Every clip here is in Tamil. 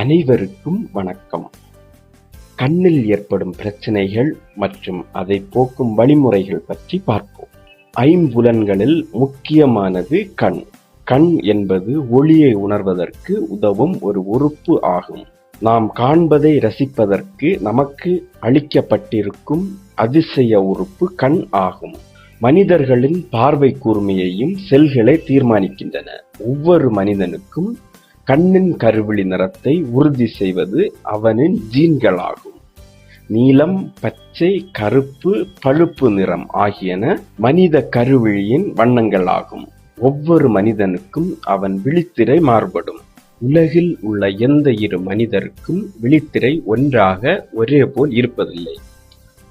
அனைவருக்கும் வணக்கம். கண்ணில் ஏற்படும் பிரச்சனைகள் மற்றும் அதை போக்கும் வழிமுறைகள் பற்றி பார்ப்போம். ஐம்புலன்களில் முக்கியமானது கண். கண் என்பது ஒளியை உணர்வதற்கு உதவும் ஒரு உறுப்பு ஆகும். நாம் காண்பதை ரசிப்பதற்கு நமக்கு அளிக்கப்பட்டிருக்கும் அதிசய உறுப்பு கண் ஆகும். மனிதர்களின் பார்வை கூர்மையையும் செல்களை தீர்மானிக்கின்றன. ஒவ்வொரு மனிதனுக்கும் கண்ணின் கருவிழி நிறத்தை உறுதி செய்வது அவனின் ஜீன்களாகும். நீலம் பச்சை கருப்பு பழுப்பு நிறம் ஆகியன மனித கருவிழியின் வண்ணங்களாகும். ஒவ்வொரு மனிதனுக்கும் அவன் விழித்திரை மாறுபடும். உலகில் உள்ள எந்த இரு மனிதருக்கும் விழித்திரை ஒன்றாக ஒரே போல் இருப்பதில்லை.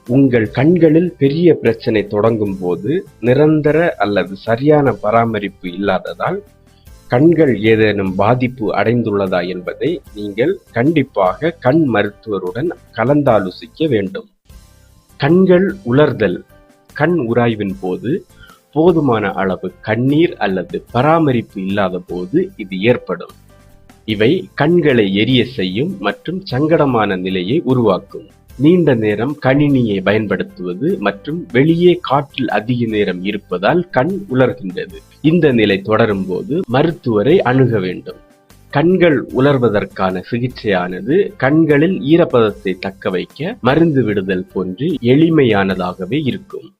உங்கள் கண்களில் பெரிய பிரச்சனை தொடங்கும் போது நிரந்தர அல்லது சரியான பராமரிப்பு இல்லாததால் கண்கள் ஏதேனும் பாதிப்பு அடைந்துள்ளதா என்பதை நீங்கள் கண்டிப்பாக கண் மருத்துவருடன் கலந்தாலோசிக்க வேண்டும். கண்கள் உலர்தல் கண் உராய்வின் போது போதுமான அளவு கண்ணீர் அல்லது பராமரிப்பு இல்லாத போது இது ஏற்படும். இவை கண்களை எரிய செய்யும் மற்றும் சங்கடமான நிலையை உருவாக்கும். நீண்ட நேரம் கணினியை பயன்படுத்துவது மற்றும் வெளியே காற்றில் அதிக நேரம் இருப்பதால் கண் உலர்கின்றது. இந்த நிலை தொடரும் போது மருத்துவரை அணுக வேண்டும். கண்கள் உலர்வதற்கான சிகிச்சையானது கண்களில் ஈரப்பதத்தை தக்க வைக்க மருந்து விடுதல் போன்று எளிமையானதாகவே இருக்கும்.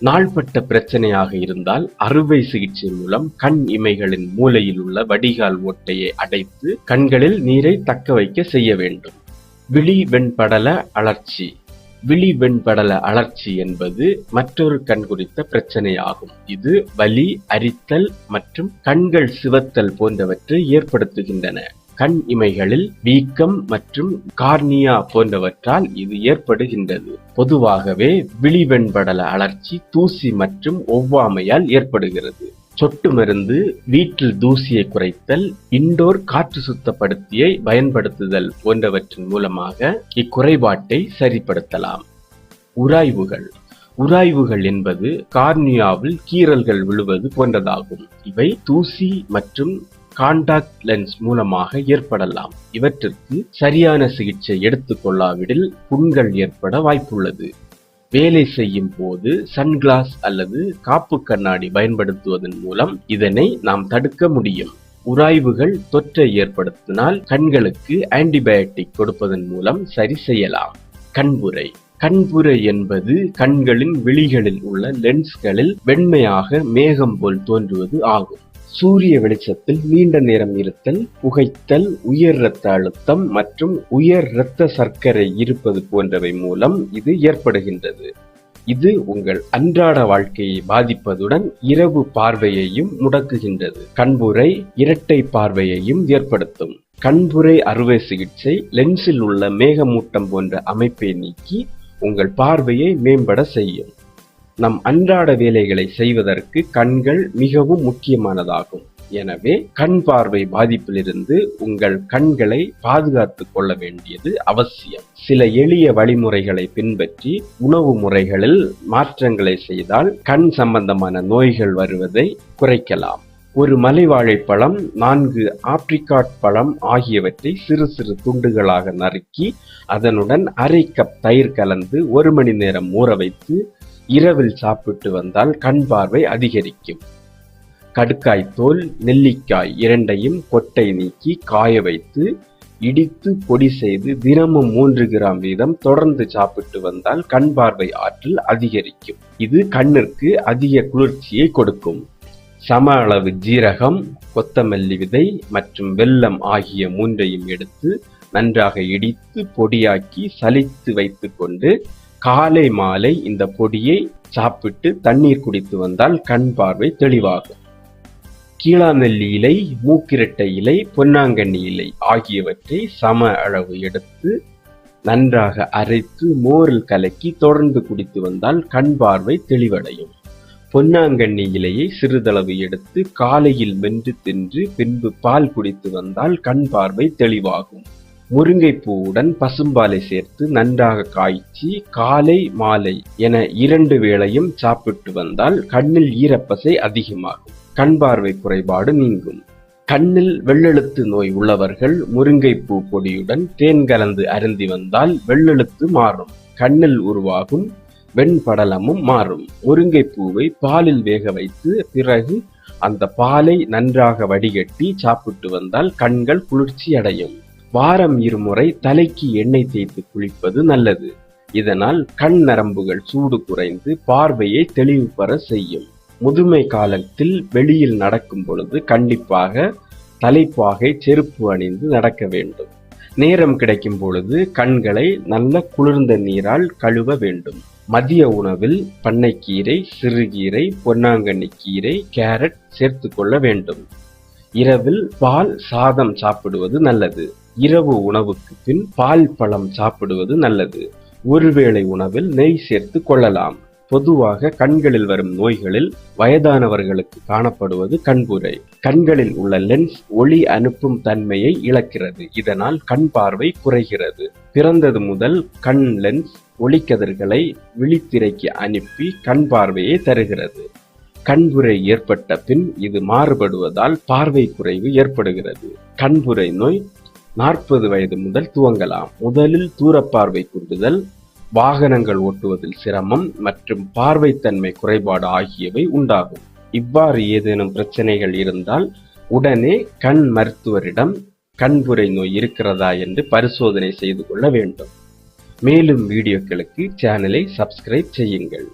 நாள்பட்ட பிரச்சனையாக இருந்தால் அறுவை சிகிச்சை மூலம் கண் இமைகளின் மூலையில் உள்ள வடிகால் ஓட்டையை அடைத்து கண்களில் நீரை தக்க வைக்க செய்ய வேண்டும். விழி வெண்படல அழற்சி விழி வெண்படல அழற்சி என்பது மற்றொரு கண் குறித்த பிரச்சனையாகும். இது வலி அரித்தல் மற்றும் கண்கள் சிவத்தல் போன்றவற்றை ஏற்படுத்துகின்றன. கண் இமைகளில் வீக்கம் மற்றும் கார்னியா போன்றவற்றால் இது ஏற்படுகின்றது. பொதுவாகவே விழிவெண்படல அழற்சி தூசி மற்றும் ஒவ்வாமையால் ஏற்படுகிறது. சொட்டு மருந்து வீட்டில் தூசியை குறைத்தல் இண்டோர் காற்று சுத்தப்படுத்தியை பயன்படுத்துதல் போன்றவற்றின் மூலமாக இக்குறைபாட்டை சரிப்படுத்தலாம். உராய்வுகள். உராய்வுகள் என்பது கார்னியாவில் கீறல்கள் விழுவது போன்றதாகும். இவை தூசி மற்றும் காண்டாக்ட் லென்ஸ் மூலமாக ஏற்படலாம். இவற்றிற்கு சரியான சிகிச்சை எடுத்துக்கொள்ளாவிடில் புண்கள் ஏற்பட வாய்ப்புள்ளது. வேலை செய்யும் போது சன்கிளாஸ் அல்லது காப்பு கண்ணாடி பயன்படுத்துவதன் மூலம் இதனை நாம் தடுக்க முடியும். உராய்வுகள் தொற்றை ஏற்படுத்தினால் கண்களுக்கு ஆன்டிபயோட்டிக் கொடுப்பதன் மூலம் சரி செய்யலாம். கண்புரை கண்புரை என்பது கண்களின் விழிகளில் உள்ள லென்ஸ்களில் வெண்மையாக மேகம் போல் தோன்றுவது ஆகும். சூரிய வெளிச்சத்தில் நீண்ட நேரம் இருத்தல் புகைத்தல் உயர் இரத்த அழுத்தம் மற்றும் உயர் இரத்த சர்க்கரை இருப்பது போன்றவை மூலம் இது ஏற்படுகின்றது. இது உங்கள் அன்றாட வாழ்க்கையை பாதிப்பதுடன் இரவு பார்வையையும் முடக்குகின்றது. கண்புரை இரட்டை பார்வையையும் ஏற்படுத்தும். கண்புரை அறுவை சிகிச்சை லென்ஸில் உள்ள மேகமூட்டம் போன்ற அமைப்பை நீக்கி உங்கள் பார்வையை மேம்பட செய்யும். நம் அன்றாட வேலைகளை செய்வதற்கு கண்கள் மிகவும் முக்கியமானதாகும். எனவே கண் பார்வை பாதிப்பிலிருந்து உங்கள் கண்களை பாதுகாத்து கொள்ள வேண்டியது அவசியம். சில எளிய வழிமுறைகளை பின்பற்றி உணவு முறைகளில் மாற்றங்களை செய்தால் கண் சம்பந்தமான நோய்கள் வருவதை குறைக்கலாம். ஒரு மலைவாழைப்பழம் நான்கு ஆப்ரிகாட் பழம் ஆகியவற்றை சிறு சிறு துண்டுகளாக நறுக்கி அதனுடன் அரை கப் தயிர் கலந்து ஒரு மணி நேரம் ஊற வைத்து இரவில் சாப்பிட்டு வந்தால் கண் பார்வை அதிகரிக்கும். கடுக்காய் தோல் நெல்லிக்காய் இரண்டையும் கொட்டை நீக்கி காய வைத்து இடித்து பொடி செய்து தினமும் மூன்று கிராம் வீதம் தொடர்ந்து சாப்பிட்டு வந்தால் கண் பார்வை ஆற்றல் அதிகரிக்கும். இது கண்ணிற்கு அதிக குளிர்ச்சியை கொடுக்கும். சம அளவு ஜீரகம் கொத்தமல்லி விதை மற்றும் வெல்லம் ஆகிய மூன்றையும் எடுத்து நன்றாக இடித்து பொடியாக்கி சலித்து வைத்துக்கொண்டு காலை மாலை இந்த பொடியை சாப்பிட்டு தண்ணீர் குடித்து வந்தால் கண் பார்வை தெளிவாகும். கீழாநெல்லி இலை மூக்கிரட்டை இலை பொன்னாங்கண்ணி இலை ஆகியவற்றை சம அளவு எடுத்து நன்றாக அரைத்து மோரில் கலக்கி தொடர்ந்து குடித்து வந்தால் கண் பார்வை தெளிவடையும். பொன்னாங்கண்ணி இலையை சிறிதளவு எடுத்து காலையில் மென்று தின்று பின்பு பால் குடித்து வந்தால் கண் பார்வை தெளிவாகும். முருங்கைப்பூவுடன் பசும்பாலை சேர்த்து நன்றாக காய்ச்சி காலை மாலை என இரண்டு வேளையும் சாப்பிட்டு வந்தால் கண்ணில் ஈரப்பசை அதிகமாகும். கண் பார்வை குறைபாடு நீங்கும். கண்ணில் வெள்ளெழுத்து நோய் உள்ளவர்கள் முருங்கைப்பூ பொடியுடன் தேன் கலந்து அருந்தி வந்தால் வெள்ளெழுத்து மாறும். கண்ணில் உருவாகும் வெண்படலமும் மாறும். முருங்கைப்பூவை பாலில் வேக வைத்து பிறகு அந்த பாலை நன்றாக வடிகட்டி சாப்பிட்டு வந்தால் கண்கள் குளிர்ச்சி அடையும் வாரம் இருமுறை தலைக்கு எண்ணெய் தேய்த்து குளிப்பது நல்லது. இதனால் கண் நரம்புகள் சூடு குறைந்து பார்வையை தெளிவு பெற செய்யும். முதுமை காலத்தில் வெளியில் நடக்கும் பொழுது கண்டிப்பாக தலைப்பாகை செருப்பு அணிந்து நடக்க வேண்டும். நேரம் கிடைக்கும் பொழுது கண்களை நல்ல குளிர்ந்த நீரால் கழுவ வேண்டும். மதிய உணவில் பண்ணைக்கீரை சிறுகீரை பொன்னாங்கண்ணி கீரை கேரட் சேர்த்து கொள்ள வேண்டும். இரவில் பால் சாதம் சாப்பிடுவது நல்லது. இரவு உணவுக்கு பின் பால் பழம் சாப்பிடுவது நல்லது. ஒருவேளை உணவில் நெய் சேர்த்து கொள்ளலாம். பொதுவாக கண்களில் வரும் நோய்களில் வயதானவர்களுக்கு காணப்படுவது கண்புரை. கண்களில் உள்ள லென்ஸ் ஒளி அனுப்பும் தன்மையை இழக்கிறது. இதனால் கண் பார்வை குறைகிறது. பிறந்தது முதல் கண் லென்ஸ் ஒளிக்கதிர்களை விழித்திரைக்கு அனுப்பி கண் பார்வையை தருகிறது. கண்புரை ஏற்பட்ட பின் இது மாறுபடுவதால் பார்வை குறைவு ஏற்படுகிறது. கண்புரை நோய் நாற்பது வயது முதல் துவங்கலாம். முதலில் தூரப்பார்வை குன்றுதல் வாகனங்கள் ஓட்டுவதில் சிரமம் மற்றும் பார்வைத்தன்மை குறைபாடு ஆகியவை உண்டாகும். இவ்வாறு ஏதேனும் பிரச்சனைகள் இருந்தால் உடனே கண் மருத்துவரிடம் கண்புரை நோய் இருக்கிறதா என்று பரிசோதனை செய்து கொள்ள வேண்டும். மேலும் வீடியோக்களுக்கு சேனலை சப்ஸ்கிரைப் செய்யுங்கள்.